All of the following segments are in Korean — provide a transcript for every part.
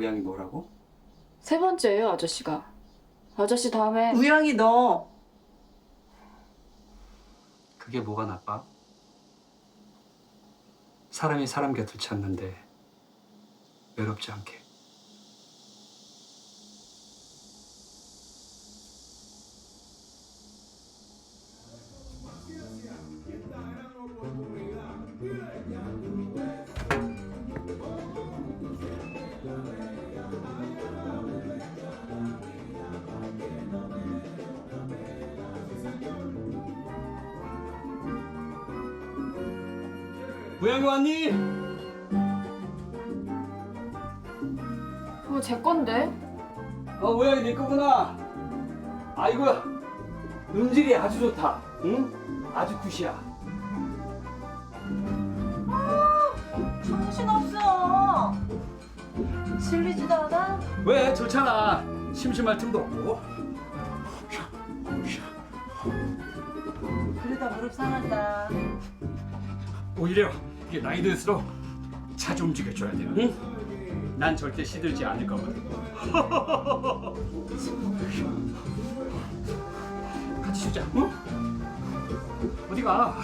우양이 뭐라고? 세 번째예요, 아저씨가. 아저씨 다음에 우영이 너 그게 뭐가 나빠? 사람이 사람 곁을 찾는데 외롭지 않게. 우양이 왔니? 그거 제 건데. 어, 우양이 네 거구나. 아이고, 음질이 아주 좋다. 응? 아주 굿이야. 정신없어 질리지도 않아? 왜? 좋잖아. 심심할 틈도 없고. 그러다 무릎 상한다 오히려 이게 나이 들수록 자주 움직여줘야 돼요. 응? 난 절대 시들지 않을 거거든. 같이 쉬자. 응? 어디 가?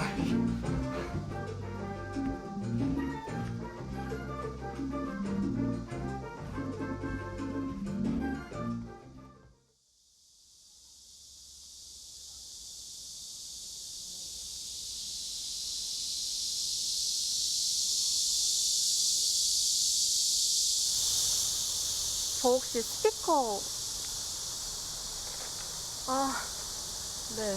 저 혹시 스피커 아, 네.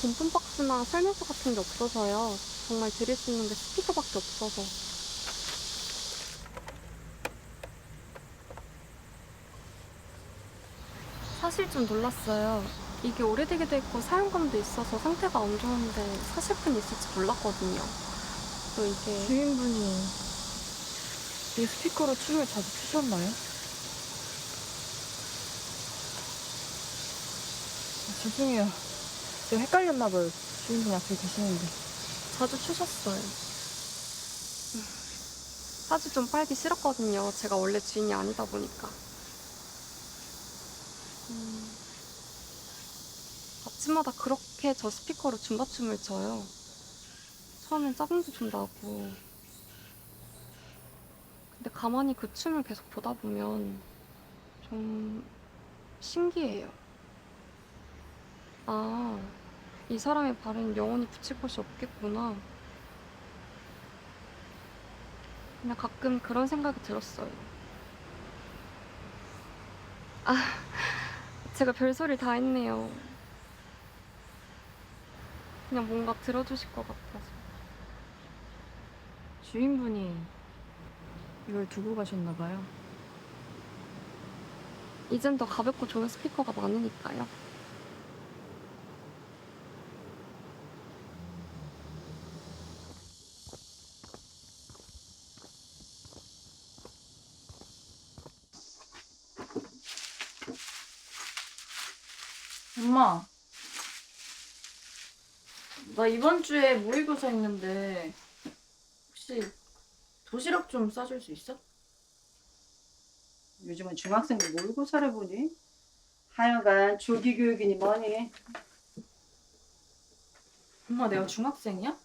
본품 박스나 설명서 같은 게 없어서요. 정말 드릴 수 있는 게 스피커밖에 없어서. 사실 좀 놀랐어요. 이게 오래되기도 했고 사용감도 있어서 상태가 안 좋은데 사실뿐 있을지 몰랐거든요. 또 이게 주인분이 이 스피커로 춤을 자주 추셨나요? 아, 죄송해요. 제가 헷갈렸나 봐요. 주인분이 앞에 계시는데. 자주 추셨어요. 음, 사주 좀 빨기 싫었거든요. 제가 원래 주인이 아니다 보니까. 음, 아침마다 그렇게 저 스피커로 줌바춤을 춰요. 처음엔 짜증도 좀 나고. 근데 가만히 그 춤을 계속 보다 보면 좀 신기해요. 아, 이 사람의 발은 영원히 붙일 곳이 없겠구나. 그냥 가끔 그런 생각이 들었어요. 아, 제가 별소리 다 했네요. 그냥 뭔가 들어주실 것 같아서. 주인분이 이걸 두고 가셨나 봐요. 이젠 더 가볍고 좋은 스피커가 많으니까요. 엄마. 나 이번 주에 모의고사 있는데 혹시 도시락 좀 싸줄 수 있어? 요즘은 중학생들 모의고사를 보니 하여간 조기 교육이니 뭐니 엄마 내가 중학생이야?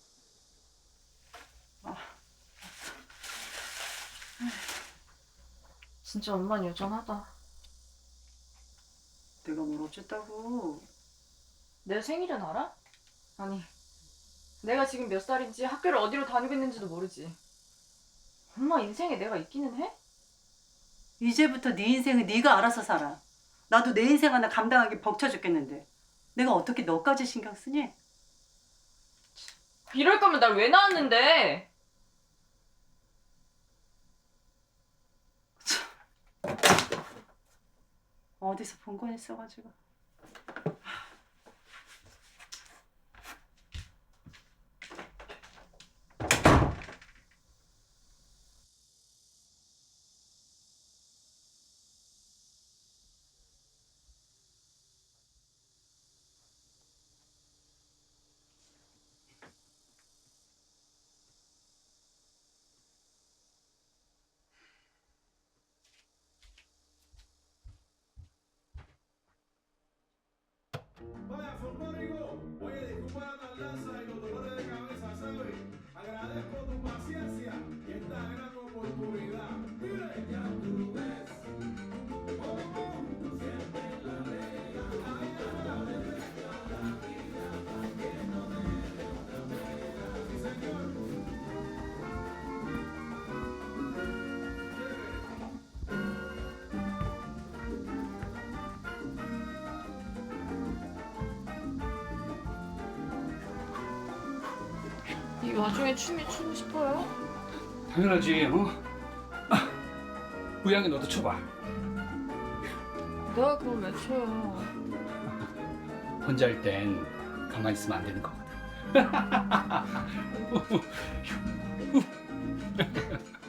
진짜 엄마는 여전하다. 내가 뭘 어쨌다고 내 생일은 알아? 아니, 내가 지금 몇 살인지 학교를 어디로 다니고 있는지도 모르지. 엄마 인생에 내가 있기는 해? 이제부터 네 인생은 네가 알아서 살아 나도 내 인생 하나 감당하기 벅차 죽겠는데 내가 어떻게 너까지 신경 쓰니? 이럴 거면 날 왜 낳았는데? 어디서 본 건 있어가지고 이 와중에 춤이 추고 싶어요? 당연하지 어? 아, 우양이 너도 춰봐 내가 그럼 왜 춰요? 혼자 할 땐 가만히 있으면 안 되는 거거든